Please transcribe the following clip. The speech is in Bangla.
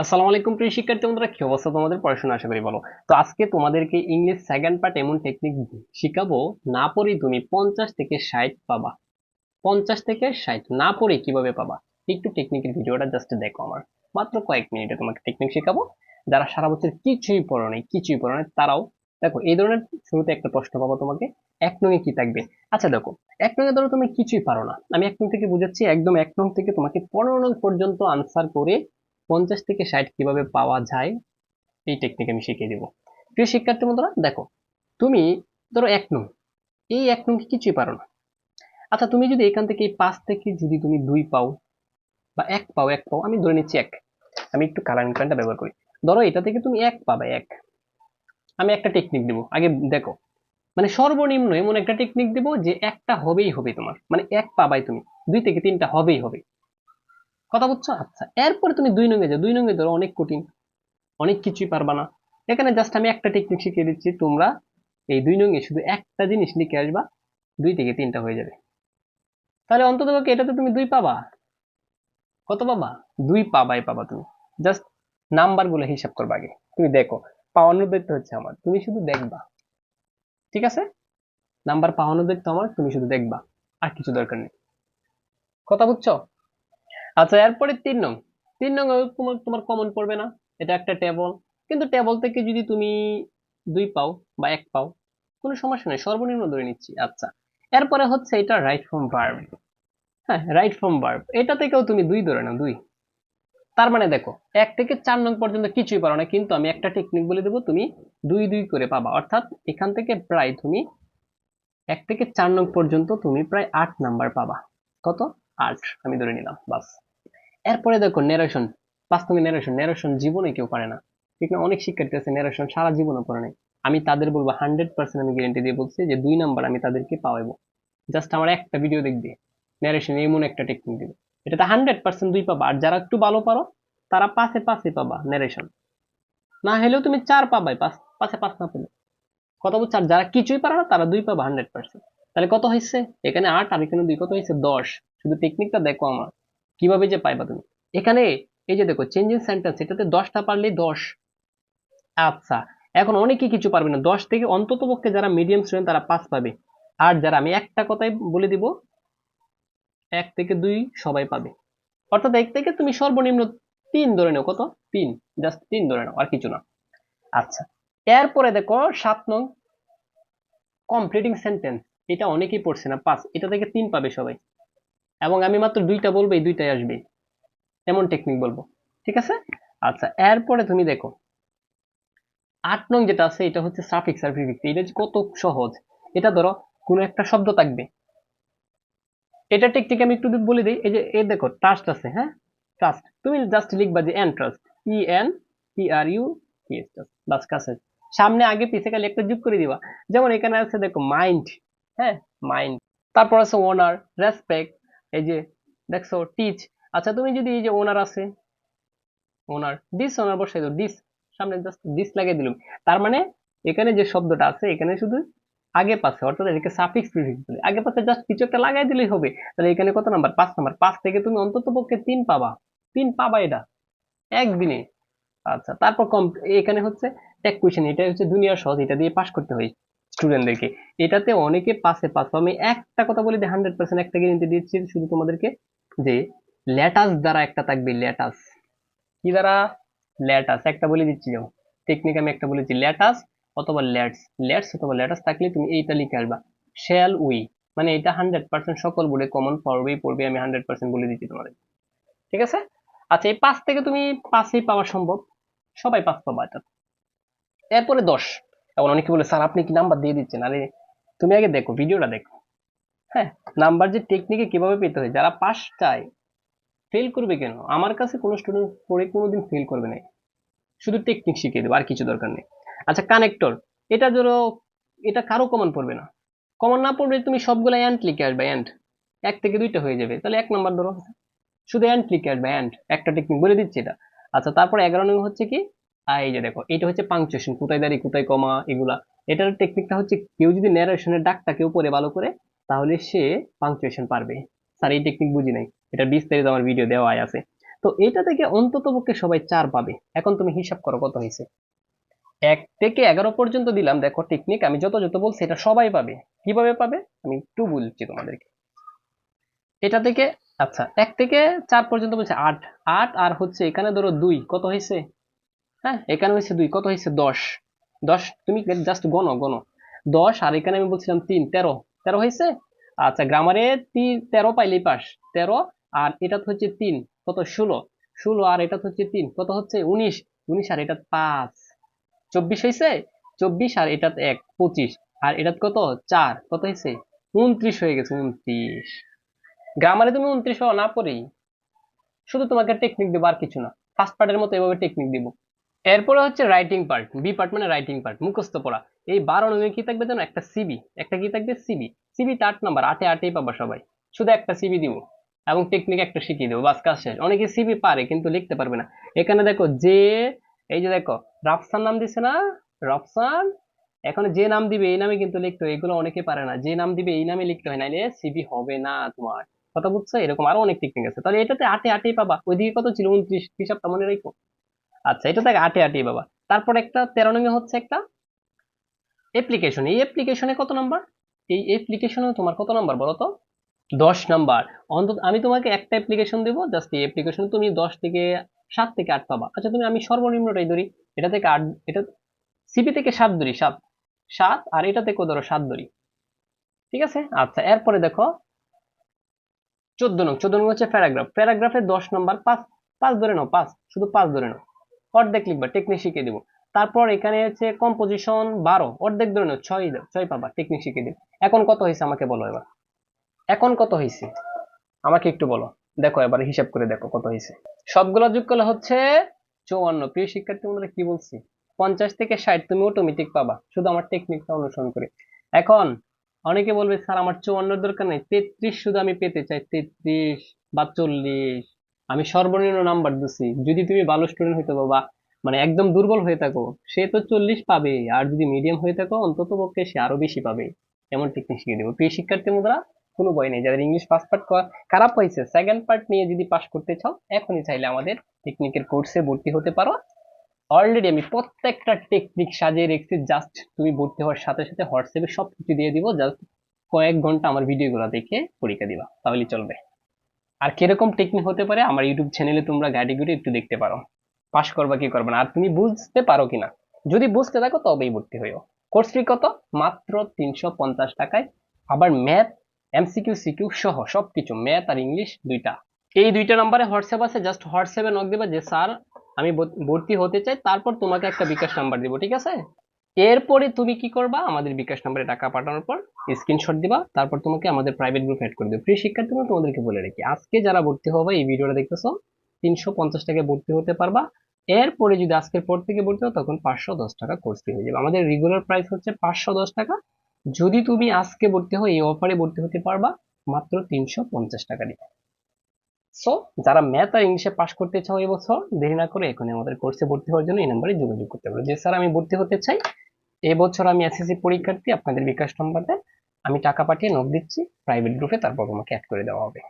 আসসালামু আলাইকুম প্রিয় শিক্ষার্থী বন্ধুরা, কি অবস্থা তোমাদের? পড়াশোনা আশা করি বলো তো আজকে তোমাদেরকে ইংলিশ সেকেন্ড পার্ট এমন টেকনিক শিখাবো, না পড়েই তুমি পঞ্চাশ থেকে ষাট পাবা। পঞ্চাশ থেকে ষাট, না পড়ে কীভাবে পাবা? একটু টেকনিকের ভিডিওটা জাস্ট দেখো আমার। মাত্র কয়েক মিনিটে তোমাকে টেকনিক শেখাবো। যারা সারা বছর কিছুই পড়ো নেই, কিছুই পড়ো নাই, তারাও দেখো, এই ধরনের শুরুতে একটা প্রশ্ন পাবো তোমাকে, এক নঙে কি থাকবে? আচ্ছা দেখো, এক নঙে ধরো তুমি কিছুই পারো না। আমি এক নং থেকে বুঝাচ্ছি, একদম এক নং থেকে তোমাকে পনেরো নং পর্যন্ত আনসার করে পঞ্চাশ থেকে ষাট কীভাবে পাওয়া যায়, এই টেকনিক আমি শিখিয়ে দেবো। প্রিয় শিক্ষার্থী বন্ধুরা, দেখো, তুমি ধরো এক নং, এই এক নং কিছুই পারো না। আচ্ছা তুমি যদি এখান থেকে এই পাঁচ থেকে যদি তুমি দুই পাও বা এক পাও এক পাও, আমি ধরে নিচ্ছি এক। আমি একটু কালারিং প্যানটা ব্যবহার করি। ধরো এটা থেকে তুমি এক পাবে, এক। আমি একটা টেকনিক দেবো। আগে দেখো মানে সর্বনিম্ন এমন একটা টেকনিক দেবো যে একটা হবেই হবে তোমার। মানে এক পাবাই তুমি, দুই থেকে তিনটা হবেই হবে। কথা বুঝছ? আচ্ছা এরপরে তুমি দুই নঙ্গে যাও। দুই নঙ্গে ধরো অনেক কঠিন, অনেক কিছুই পারবা না। এখানে জাস্ট আমি একটা টেকনিক শিখিয়ে দিচ্ছি, তোমরা এই দুই নঙ্গে শুধু একটা জিনিস লিখে আসবা, দুই থেকে তিনটা হয়ে যাবে। তাহলে অন্তত এটাতে তুমি দুই পাবা। কত পাবা? দুই পাবাই পাবা তুমি। জাস্ট নাম্বারগুলো হিসাব করবা আগে। তুমি দেখো পাওয়ানোর দায়িত্ব হচ্ছে আমার। তুমি শুধু দেখবা। ঠিক আছে? নাম্বার পাওয়ানোর দায়িত্ব আমার, তুমি শুধু দেখবা। আর কিছু দরকার নেই। কথা বুঝছ? আচ্ছা এরপরে তিন নং। তিন নং তোমার তোমার কমন পড়বে না। এটা একটা টেবল কিন্তু টেবল থেকে যদি তুমি দুই পাও বা এক পাও, কোনো সমস্যা নেই, সর্বনিম্ন ধরে নিচ্ছি। আচ্ছা এরপরে হচ্ছে এটা রাইট ফ্রম ভার্ব হ্যাঁ রাইট ফ্রম ভার্ব এটা থেকেও তুমি দুই ধরে নাও, দুই। তার মানে দেখো, এক থেকে চার নং পর্যন্ত কিছুই পারো না, কিন্তু আমি একটা টেকনিক বলে দেবো, তুমি দুই দুই করে পাবা। অর্থাৎ এখান থেকে প্রায় তুমি এক থেকে চার নং পর্যন্ত তুমি প্রায় আট নাম্বার পাবা। কত? আট আমি ধরে নিলাম, বাস। এরপরে দেখো নেরেশন বাস্তবে নেরেশন নেরেশন জীবনে কেউ পারে না। ঠিক না? অনেক শিক্ষার্থী আছে নেরেশন সারা জীবনে পড়ে নাই। আমি তাদের বলব হান্ড্রেড পার্সেন্ট আমি গ্যারেন্টি দিয়ে বলছি যে দুই নাম্বার আমি তাদেরকে পাওয়াবো। জাস্ট আমার একটা ভিডিও দেখবে নেরেশন এমন একটা টেকনিক দিবে। এটাতে হান্ড্রেড পার্সেন্ট দুই পাবা, আর যারা একটু ভালো পারো, তারা পাশে পাশে পাবা নেরেশন না হলেও তুমি চার পাবাই পাশে পাঁচ না পেলে। কত আর যারা কিছুই পারো না, তারা দুই পাবা হান্ড্রেড পার্সেন্ট তাহলে কত হয়েছে এখানে আট, আর এখানে দুই, কত হয়েছে দশ। শুধু টেকনিকটা দেখো আমার। কীভাবে যে পাইবা তুমি? এখানে এই যে দেখো চেঞ্জিং সেন্টেন্স এটাতে দশটা পারলে দশ। আচ্ছা এখন অনেকে কিছু পারবে না। দশ থেকে অন্তত পক্ষে যারা মিডিয়াম স্টুডেন্ট তারা পাঁচ পাবে। আর যারা আমি একটা কথাই বলে দিব, এক থেকে দুই সবাই পাবে। অর্থাৎ এক থেকে তুমি সর্বনিম্ন তিন ধরে নাও। কত? তিন। জাস্ট তিন ধরে নাও, আর কিছু না। আচ্ছা এরপরে দেখো, সাত নং কমপ্লিটিং সেন্টেন্স এটা অনেকেই পড়ছে না পাঁচ এটা থেকে তিন পাবে সবাই। এবং আমি মাত্র দুইটা বলব, এই দুইটাই আসবে। এমন টেকনিক বলব। ঠিক আছে? আচ্ছা এরপরে তুমি দেখো। আট নং যেটা আছে, এটা হচ্ছে সাফিক্স আর প্রিফিক্স এটা কত সহজ। এটা ধরো, কোনো একটা শব্দ থাকবে। এটা টেকনিক আমি একটু বলে দিই, এই যে, এই দেখো ট্রাস্ট আছে হ্যাঁ? ট্রাস্ট তুমি জাস্ট লিখবা যে entrust E N T R U S T trust বাস, কাছে। সামনে, আগে, পিছে খালি একটা যোগ করে দিবা। যেমন এখানে আছে, দেখো মাইন্ড হ্যাঁ? মাইন্ড তারপর আছে ওনার রেসপেক্ট এই যে, দেখছ টিচ আচ্ছা তুমি যদি এই যে ওনার আছে ওনার ডিস ওনার বসাই দাও ডিস সামনে জাস্ট ডিস লাগিয়ে দিলাম। তার মানে এখানে যে শব্দটা আছে, এখানে শুধু আগে পাশে, অর্থাৎ এটাকে সাফিক্স প্রিফিক্স বলে। আগে পাশে জাস্ট কিছু একটা লাগাই দিলেই হবে। তাহলে এখানে কত নাম্বার পাঁচ নাম্বার পাঁচ থেকে তুমি অন্তত পক্ষে তিন পাবা। তিন পাবা এটা। একদিনে। আচ্ছা তারপর কম এখানে হচ্ছে টেক কোয়েশন এটা হচ্ছে দুনিয়ার সহজ, এটা দিয়ে পাস করতে হয়। স্টুডেন্টদেরকে এটাতে অনেকে পাশে পাস। আমি একটা কথা বলি হান্ড্রেড পার্সেন্ট একটা গ্যারেন্টি দিচ্ছি শুধু তোমাদেরকে যে ল্যাটাস দ্বারা একটা থাকবে ল্যাটাস কি দ্বারা? ল্যাটাস একটা বলে দিচ্ছি, যাও। টেকনিক আমি একটা বলেছি ল্যাটাস অথবা ল্যাটস ল্যাটস অথবা ল্যাটাস থাকলে তুমি এইটা লিখে আসবা শ্যাল উই মানে এটা হান্ড্রেড পার্সেন্ট সকল বলে কমন পড়বেই পড়বে, আমি হান্ড্রেড পার্সেন্ট বলে দিচ্ছি তোমাদের। ঠিক আছে? আচ্ছা এই পাঁচ থেকে তুমি পাঁচই পাওয়া সম্ভব। সবাই পাঁচ পাবা এটা। এরপরে দশ। এখন অনেকে বলে, স্যার, আপনি কি নাম্বার দিয়ে দিচ্ছেন? আরে, তুমি আগে দেখো ভিডিওটা দেখো। হ্যাঁ নাম্বার যে টেকনিকে কীভাবে পেতে হয়, যারা পাস চায় ফেল করবে কেন? আমার কাছে কোনো স্টুডেন্ট পড়ে কোনোদিন ফেল করবে না শুধু টেকনিক শিখিয়ে দেবো, আর কিছু দরকার নেই। আচ্ছা কানেক্টর এটা ধরো, এটা কারও কমন পড়বে না। কমন না পড়বে তুমি সবগুলো অ্যান্ট লিখে আসবে অ্যান্ড এক থেকে দুইটা হয়ে যাবে। তাহলে এক নাম্বার ধরো। শুধু অ্যান্ট লিখে আসবে অ্যান্ড একটা টেকনিক বলে দিচ্ছি এটা। আচ্ছা তারপরে এগারো নং হচ্ছে কি? এই যে দেখো, এটা হচ্ছে পাংচুয়েশন কোথায় দাঁড়িয়ে কোথায় কমা, এগুলা। এটার টেকনিকটা হচ্ছে কেউ যদি ন্যারেশনের ডাকটা কেউ পরে ভালো করে, তাহলে সে পাংচুয়েশন পারবে। স্যার, এই টেকনিক বুঝি নাই। এটা বিস্তারিত আমার ভিডিও দেওয়া আছে। তো এটা থেকে অন্তত পক্ষে সবাই চার পাবে। এখন তুমি হিসাব করো কত হয়েছে। এক থেকে এগারো পর্যন্ত দিলাম, দেখো টেকনিক আমি যত যত বলছি, এটা সবাই পাবে। কীভাবে পাবে? আমি একটু বলছি তোমাদেরকে। এটা থেকে আচ্ছা এক থেকে চার পর্যন্ত বলছে আট। আট আর হচ্ছে এখানে ধরো দুই। কত হয়েছে? হ্যাঁ এখানে হয়েছে দুই, কত হয়েছে দশ। দশ, তুমি জাস্ট গণো গণো। দশ, আর এখানে আমি বলছিলাম তিন, তেরো। তেরো হয়েছে আচ্ছা গ্রামারে তেরো পাইলেই পাস। তেরো, আর এটা হচ্ছে তিন, কত? ষোলো। ষোলো, আর এটা হচ্ছে তিন, কত হচ্ছে? উনিশ। উনিশ, আর এটা পাঁচ। চব্বিশ হয়েছে চব্বিশ, আর এটা এক, পঁচিশ। আর এটা কত? চার, কত হয়েছে উনত্রিশ হয়ে গেছে, উনত্রিশ। গ্রামারে তুমি উনত্রিশ হওয়া না পড়েই শুধু তোমাকে টেকনিক দেবো আর কিছু না। ফার্স্ট পার্টের মতো এভাবে টেকনিক দিব। এরপরে হচ্ছে রাইটিং পার্ট বি পার্ট মানে রাইটিং পার্ট মুখস্থ পড়া। এই বারো নয় কি থাকবে জানো একটা সিবি একটা কি থাকবে? সিবি সিবিতে আট নাম্বার আটে আটেই পাবা সবাই। শুধু একটা সিবি দিব এবং টেকনিক একটা শিখিয়ে দেবো, বাস কাজ শেষ। অনেকে সিবি পারে কিন্তু লিখতে পারবে না। এখানে দেখো যে এই যে দেখো রাফসান নাম দিছে না? রাফসান এখন যে নাম দিবে, এই নামে কিন্তু লিখতে হয়। এগুলো অনেকে পারে না। যে নাম দিবে, এই নামে লিখতে হয়। নাইলে সিবি হবে না তোমার। কথা বুঝছ? এরকম আরও অনেক টেকনিক আছে। তাহলে এটাতে আটে আটেই পাবা। ওইদিকে কত ছিল? উনত্রিশ। হিসাবটা মনে রেখো। আচ্ছা এটা থেকে আটে আটেই পাবা তারপর একটা তেরো নঙ্গে হচ্ছে একটা অ্যাপ্লিকেশন এই অ্যাপ্লিকেশনে কত নাম্বার এই অ্যাপ্লিকেশনে তোমার কত নাম্বার বলো তো? দশ নাম্বার অন্তত আমি তোমাকে একটা অ্যাপ্লিকেশন দেবো জাস্ট এই অ্যাপ্লিকেশন তুমি দশ থেকে সাত থেকে আট পাবা। আচ্ছা তুমি আমি সর্বনিম্নটাই ধরি। এটা থেকে আট, এটা সিপি থেকে সাত ধরি, সাত। সাত আর এটা থেকে ধরো? সাত ধরি। ঠিক আছে? আচ্ছা এরপরে দেখো, চোদ্দ নং চোদ্দ নং হচ্ছে প্যারাগ্রাফ প্যারাগ্রাফে দশ নাম্বার পাঁচ পাঁচ ধরে নাও, পাঁচ। শুধু পাঁচ ধরে নাও। অর্ধেক লিখবা টেকনিক শিখিয়ে দিব। তারপর এখানে হচ্ছে কম্পোজিশন বারো, অর্ধেক ধরে নাও, ছয় ছয় পাবা টেকনিক শিখিয়ে দিব। এখন কত হয়েছে আমাকে বলো এবার? এখন কত হয়েছে আমাকে একটু বলো। দেখো এবার হিসাব করে দেখো কত হয়েছে সবগুলো যোগ করলে হচ্ছে চৌয়ান্ন। প্রিয় শিক্ষার্থী বন্ধুরা, কি বলছি? পঞ্চাশ থেকে ষাট তুমি অটোমেটিক পাবা, শুধু আমার টেকনিকটা অনুসরণ করে। এখন অনেকে বলবে, স্যার, আমার চুয়ান্নর দরকার নেই, তেত্রিশ শুধু আমি পেতে চাই, তেত্রিশ বা চল্লিশ। আমি সর্বনিম্ন নাম্বার দিচ্ছি যদি তুমি ভালো স্টুডেন্ট হইতে বা মানে একদম দুর্বল হয়ে থাকো, সে তো চল্লিশ পাবে আর যদি মিডিয়াম হয়ে থাকো অন্তত পক্ষে সে আরও বেশি পাবে এমন টেকনিক শিখিয়ে দেবো। প্রিয় শিক্ষার্থী মুদ্রা কোনো ভয় নেই। যাদের ইংলিশ পাস পার্ট খারাপ হয়েছে সেকেন্ড পার্ট নিয়ে যদি পাস করতে চাও, এখনই চাইলে আমাদের টেকনিকের কোর্সে ভর্তি হতে পারো। অলরেডি আমি প্রত্যেকটা টেকনিক সাজিয়ে রেখেছি। জাস্ট তুমি ভর্তি হওয়ার সাথে সাথে হোয়াটসঅ্যাপে সব কিছু দিয়ে দিব। জাস্ট কয়েক ঘণ্টা আমার ভিডিওগুলো দেখে পরীক্ষা দিবা। তাহলেই চলবে। আর কীরকম টেকনিক হতে পারে আমার ইউটিউব চ্যানেলে তোমরা গাড়িগুলি একটু দেখতে পারো। পাস করবা কি করবে না? আর তুমি বুঝতে পারো কিনা? যদি বুঝতে থাকো, তবেই ভর্তি হইও। কোর্স ফি কত? মাত্র তিনশো পঞ্চাশ টাকায়। আবার ম্যাথ এমসিকিউ সিকিউ সহ সবকিছু ম্যাথ আর ইংলিশ দুইটা। এই দুইটা নাম্বারে হোয়াটসঅ্যাপ আছে জাস্ট হোয়াটসঅ্যাপে নক দেবা যে, স্যার, আমি ভর্তি হতে চাই, তারপর তোমাকে একটা বিকাশ নাম্বার দিব। ঠিক আছে? এরপরে তুমি কি করবা? আমাদের বিকাশ নাম্বারে টাকা পাঠানোর পর স্ক্রিনশট দিবা, তারপর তোমাকে আমাদের প্রাইভেট গ্রুপ অ্যাড করে দেবো। প্রিয় শিক্ষার্থী তোমাদেরকে বলে রাখি, আজকে যারা ভর্তি হবে, এই ভিডিওটা দেখতেছো, তিনশো পঞ্চাশ টাকায় ভর্তি হতে পারবা। এরপরে যদি আজকের পর থেকে ভর্তি হও, তখন পাঁচশো দশ টাকা কোর্স ফি হয়ে যাবে। আমাদের রেগুলার প্রাইস হচ্ছে পাঁচশো দশ টাকা। যদি তুমি আজকে ভর্তি হও, এই অফারে ভর্তি হতে পারবা, মাত্র তিনশো পঞ্চাশ টাকা দিয়ে। সো যারা ম্যাথ আর ইংলিশে পাশ করতে চাও এবছর দেরি না করে এখনই আমাদের কোর্সে ভর্তি হওয়ার জন্য এই নাম্বারে যোগাযোগ করতে পারো। যে স্যার, আমি ভর্তি হতে চাই এবছর আমি এসএসসি পরীক্ষার্থী, আপনাদের বিকাশ নাম্বারে আমি টাকা পাঠিয়ে নক দিচ্ছি প্রাইভেট গ্রুপে তারপর তোমাকে অ্যাড করে দেওয়া হবে।